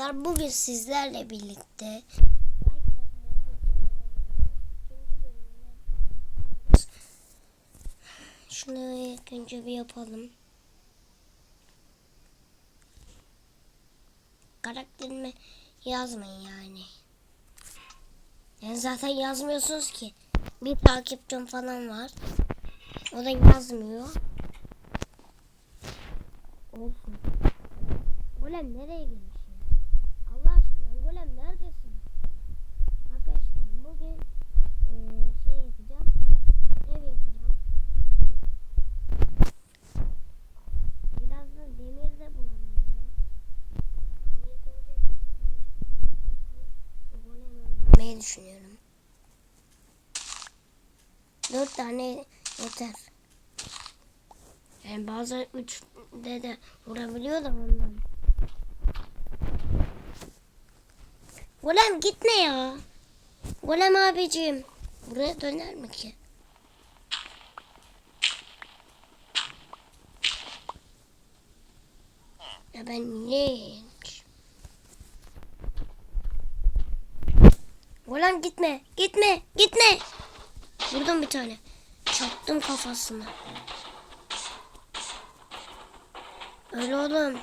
arkadaşlar bugün sizlerle birlikte Şunu ilk önce bir yapalım. Karakterimi yazmayın yani. Yani zaten yazmıyorsunuz ki. Bir takipçim falan var. O da yazmıyor. Olsun. Golem nereye girmiş ya? Allah aşkına Golem neredesin? Arkadaşlar bugün eee, şey yapacağım. Ev yapacağım. Biraz da demir de bulamıyorum. Demir böyle Golem düşünüyorum. Dört tane yeter. Yani bazen üçte de vurabiliyor da ondan. Golem gitme ya. Golem abicim. Buraya döner mi ki? Ya ben niye Golem gitme. Gitme. Gitme. Vurdum bir tane. Çaktım kafasına. Öl oğlum.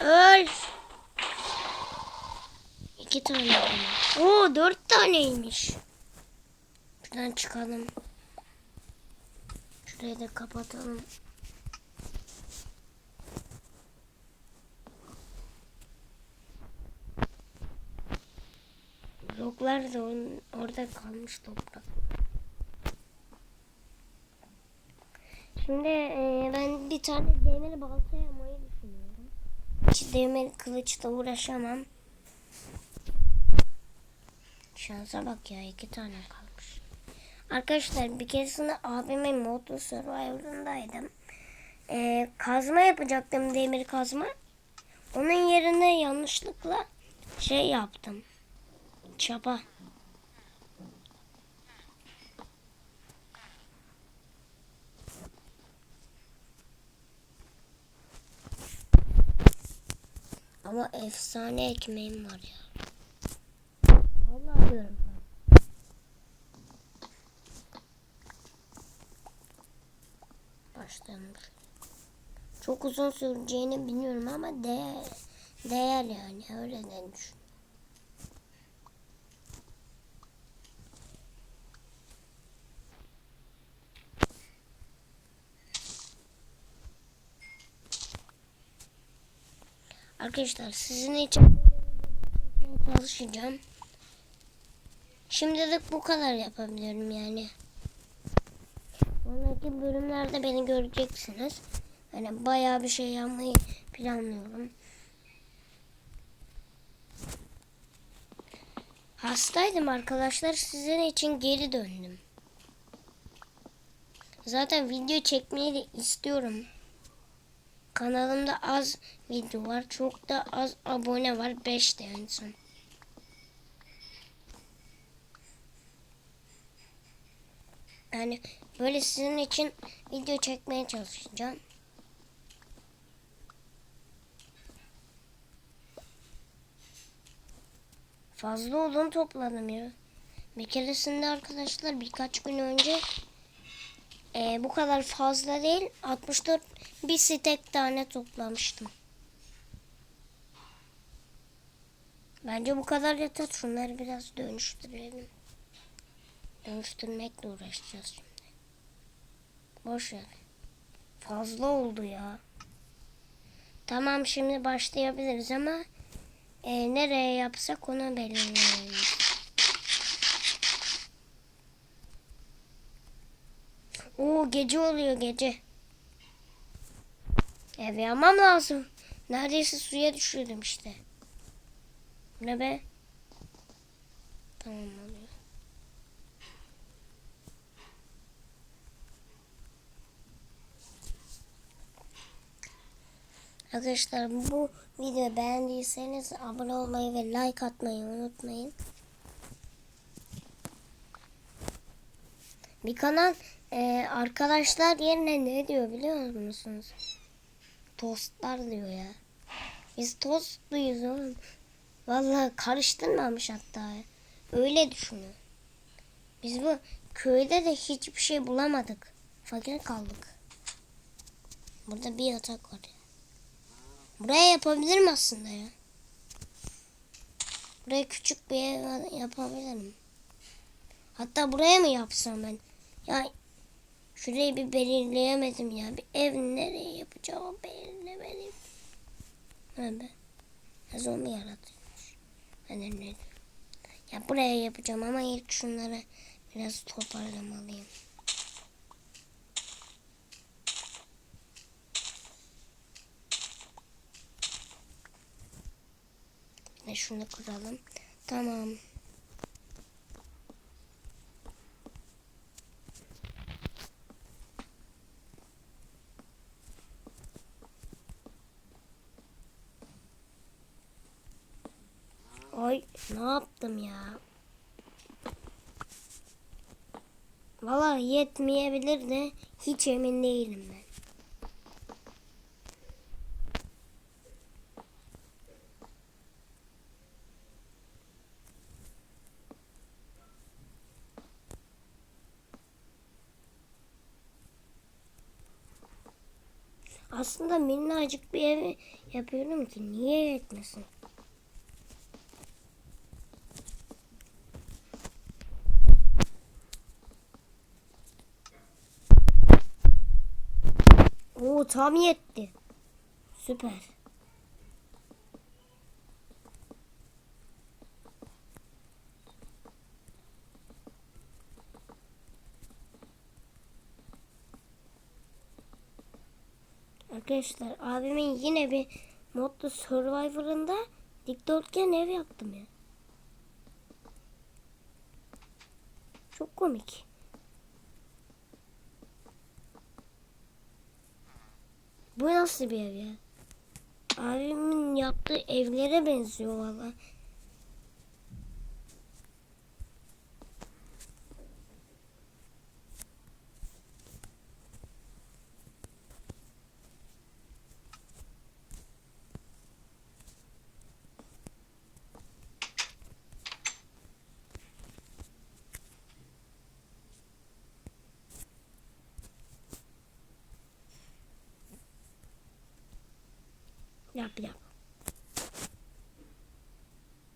Öl. İki tane. Oo dört taneymiş. Şuradan çıkalım. Şurayı da kapatalım. Bloklar da onun, orada kalmış toprak. Şimdi e, ben bir tane demir balta yapmayı düşünüyorum. Hiç demir kılıçla uğraşamam. Şansa bak ya iki tane kalmış. Arkadaşlar bir keresinde abimin Modlu Survivor'ındaydım. E, kazma yapacaktım demir kazma. Onun yerine yanlışlıkla şey yaptım. Çapa. Ama efsane ekmeğim var ya. Vallahi diyorum. Başlamış. Çok uzun süreceğini bilmiyorum ama değer, değer yani öyle de. Arkadaşlar sizin için çalışacağım. Şimdilik bu kadar yapabiliyorum yani. Sonraki bölümlerde beni göreceksiniz. Yani bayağı bir şey yapmayı planlıyorum. Hastaydım arkadaşlar. Sizin için geri döndüm. Zaten video çekmeyi de istiyorum. Kanalımda az video var. Çok da az abone var. 5 de en son. Yani böyle sizin için video çekmeye çalışacağım. Fazla odun topladım ya. Bir keresinde arkadaşlar birkaç gün önce e, bu kadar fazla değil 64 bir stek tane toplamıştım. Bence bu kadar yeter. Şunları biraz dönüştürelim. Dönüştürmekle uğraşacağız şimdi. Boş ver. Fazla oldu ya. Tamam şimdi başlayabiliriz ama e, nereye yapsak onu belirleyelim. Oo gece oluyor gece. Ev yapmam lazım. Neredeyse suya düşürdüm işte. Ne be? Tamam oluyor. Arkadaşlar bu videoyu beğendiyseniz abone olmayı ve like atmayı unutmayın. Bir kanal e, arkadaşlar yerine ne diyor biliyor musunuz? Tostlar diyor ya. Biz tostluyuz oğlum. Vallahi karıştırmamış hatta. Öyle düşünüyor. Biz bu köyde de hiçbir şey bulamadık. Fakir kaldık. Burada bir yatak var ya. Buraya yapabilirim aslında ya. Buraya küçük bir ev yapabilirim. Hatta buraya mı yapsam ben? Ya şurayı bir belirleyemedim ya. Bir ev nereye yapacağımı belirlemedim. Ha be. Ha, zombi yaratıyormuş. Ben ne? Ya buraya yapacağım ama ilk şunları biraz toparlamalıyım. De şunu kuralım. Tamam. Ne yaptım ya? Valla yetmeyebilir de hiç emin değilim ben. Aslında minnacık bir ev yapıyorum ki niye yetmesin? Oo tam yetti. Süper. Arkadaşlar abimin yine bir modlu Survivor'ında dikdörtgen ev yaptım ya. Çok komik. Bu nasıl bir ev ya? Abimin yaptığı evlere benziyor valla. Yap yap.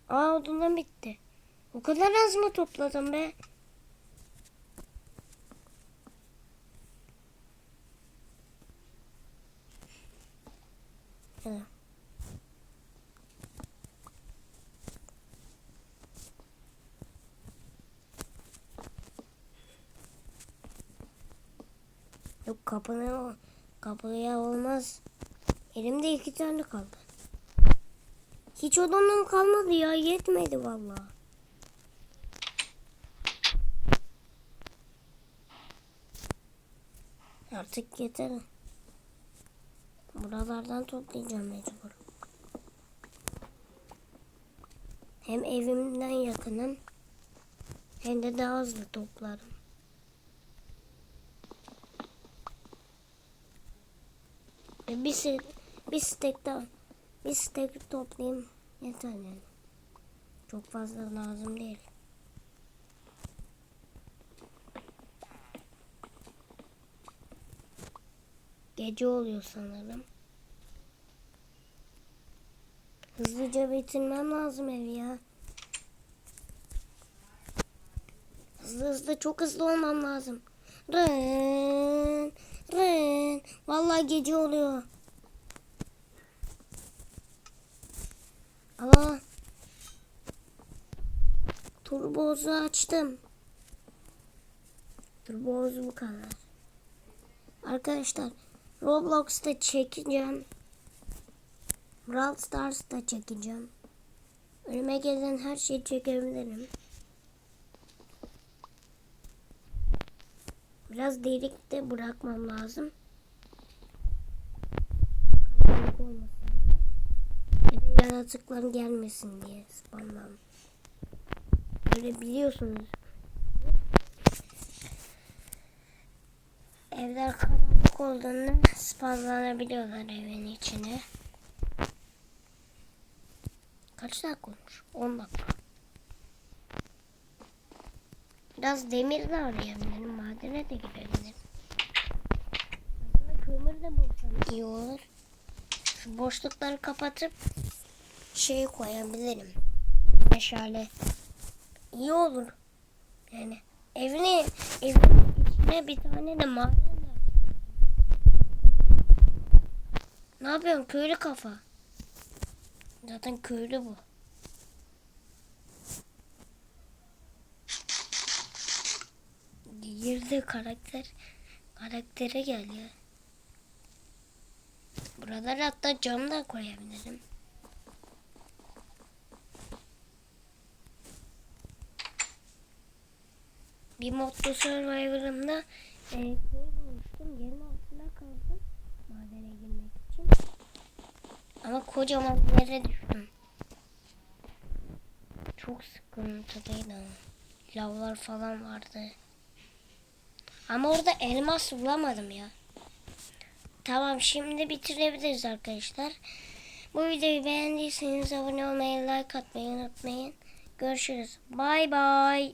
Aa odundan bitti. O kadar az mı topladım be? Yok kapına kapıya olmaz. Elimde iki tane kaldı. Hiç odamdan kalmadı ya. Yetmedi vallahi. Artık yeter. Buralardan toplayacağım mecbur. Hem evimden yakınım hem de daha hızlı toplarım. Ve bir, bir stek daha bir stek toplayayım yeter yani. Çok fazla lazım değil. Gece oluyor sanırım. Hızlıca bitirmem lazım evi ya. Hızlı hızlı çok hızlı olmam lazım. Rın, rın. Vallahi gece oluyor. Ama turbozu açtım. Turboz bu kadar. Arkadaşlar Roblox'ta çekeceğim. Brawl Stars'ta çekeceğim. Önüme gelen her şeyi çekebilirim. Biraz delik de bırakmam lazım. Karanlık olmasın diye. Ya da yaratıklar gelmesin diye spamlam. Böyle biliyorsunuz. Evler karanlık olduğunda spamlanabiliyorlar evin içine. Kaç dakika olmuş? 10 dakika. Biraz demir de arayabilirim. Madene de girebilirim. Aslında kömür de bulsam iyi olur. Şu boşlukları kapatıp şeyi koyabilirim. Meşale. İyi olur. Yani evini evin içine bir tane de maden de Ne yapıyorsun köylü kafa? Zaten köylü bu. Girdi karakter. Karaktere gel ya. Buralara hatta cam da koyabilirim. Bir modlu Survivor'ımda e, köy bulmuştum. Yerin altında kaldım. Madene girmek için. Ama kocaman bir yere düştüm. Çok sıkıntılıydı ama. Lavlar falan vardı. Ama orada elmas bulamadım ya. Tamam şimdi bitirebiliriz arkadaşlar. Bu videoyu beğendiyseniz abone olmayı, like atmayı unutmayın. Görüşürüz. Bay bay.